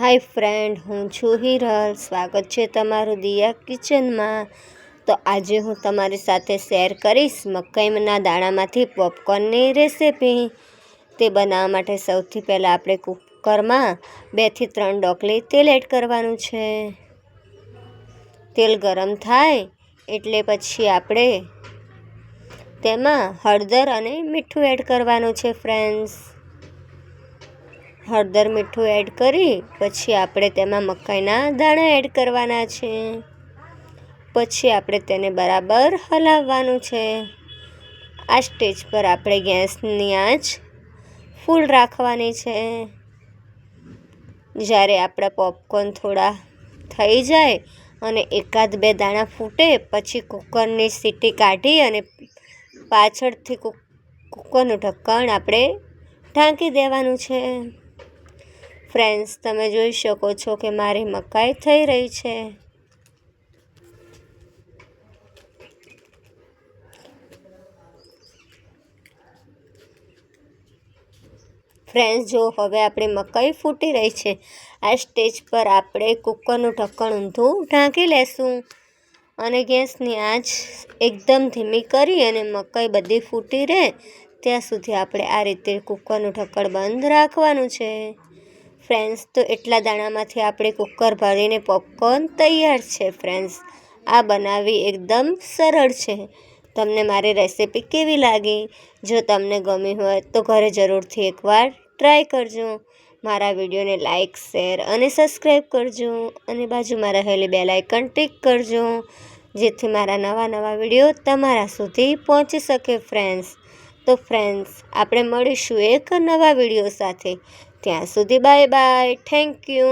હાય friend, હું છું હિરલ. સ્વાગત છે તમારું દિયા કિચનમાં. તો આજે હું તમારી સાથે શેર કરીશ મકાઈના દાણામાંથી પોપકોર્નની રેસીપી. તે બનાવવા માટે સૌથી પહેલાં આપણે કુકરમાં બેથી ત્રણ ડોકલી તેલ એડ કરવાનું છે. તેલ ગરમ થાય એટલે પછી આપણે તેમાં હળદર અને મીઠું એડ કરવાનું છે, ફ્રેન્ડ્સ. હળદર મીઠું એડ કરી, પછી આપણે તેમાં મકાઈના દાણા એડ કરવાના છે. પછી આપણે તેને બરાબર હલાવવાનું છે. આ સ્ટેજ પર આપણે ગેસની આંચ ફૂલ રાખવાની છે. જ્યારે આપણા પોપકોર્ન થોડા થઈ જાય અને એકાદ બે દાણા ફૂટે, પછી કુકરની સીટી કાઢી અને પાછળથી કુકરનું ઢક્કણ આપણે ઢાંકી દેવાનું છે. ફ્રેન્ડ્સ તમે જોઈ શકો છો કે મારી મકાઈ થઈ રહી છે. ફ્રેન્ડ્સ જો હવે આપણી મકાઈ ફૂટી રહી છે, આ સ્ટેજ પર આપણે કુકરનું ઢક્કણ ઊંધું ઢાંકી લેશું. અને ગેસની આંચ એકદમ ધીમી કરી અને મકાઈ બધી ફૂટી રહે, ત્યાં સુધી આપણે આ રીતે કુકરનું ઢક્કણ બંધ રાખવાનું છે. ફ્રેન્ડ્સ, તો એટલા દાણામાંથી આપણે કુકર ભરીને પોપકોર્ન તૈયાર છે, ફ્રેન્ડ્સ. આ બનાવવી એકદમ સરળ છે. તમને મારી રેસિપી કેવી લાગી? જો તમને ગમી હોય, તો ઘરે જરૂરથી એકવાર ટ્રાય કરજો. મારા વિડીયોને લાઇક શેર અને સબસ્ક્રાઈબ કરજો. અને બાજુમાં રહેલી બે લાઇકન ટિક કરજો, જેથી મારા નવા નવા વીડિયો તમારા સુધી પહોંચી શકે, ફ્રેન્ડ્સ. તો ફ્રેન્ડ્સ, આપણે મળીશું એક નવા વીડિયો સાથે. ત્યાં સુધી બાય બાય થેન્ક યુ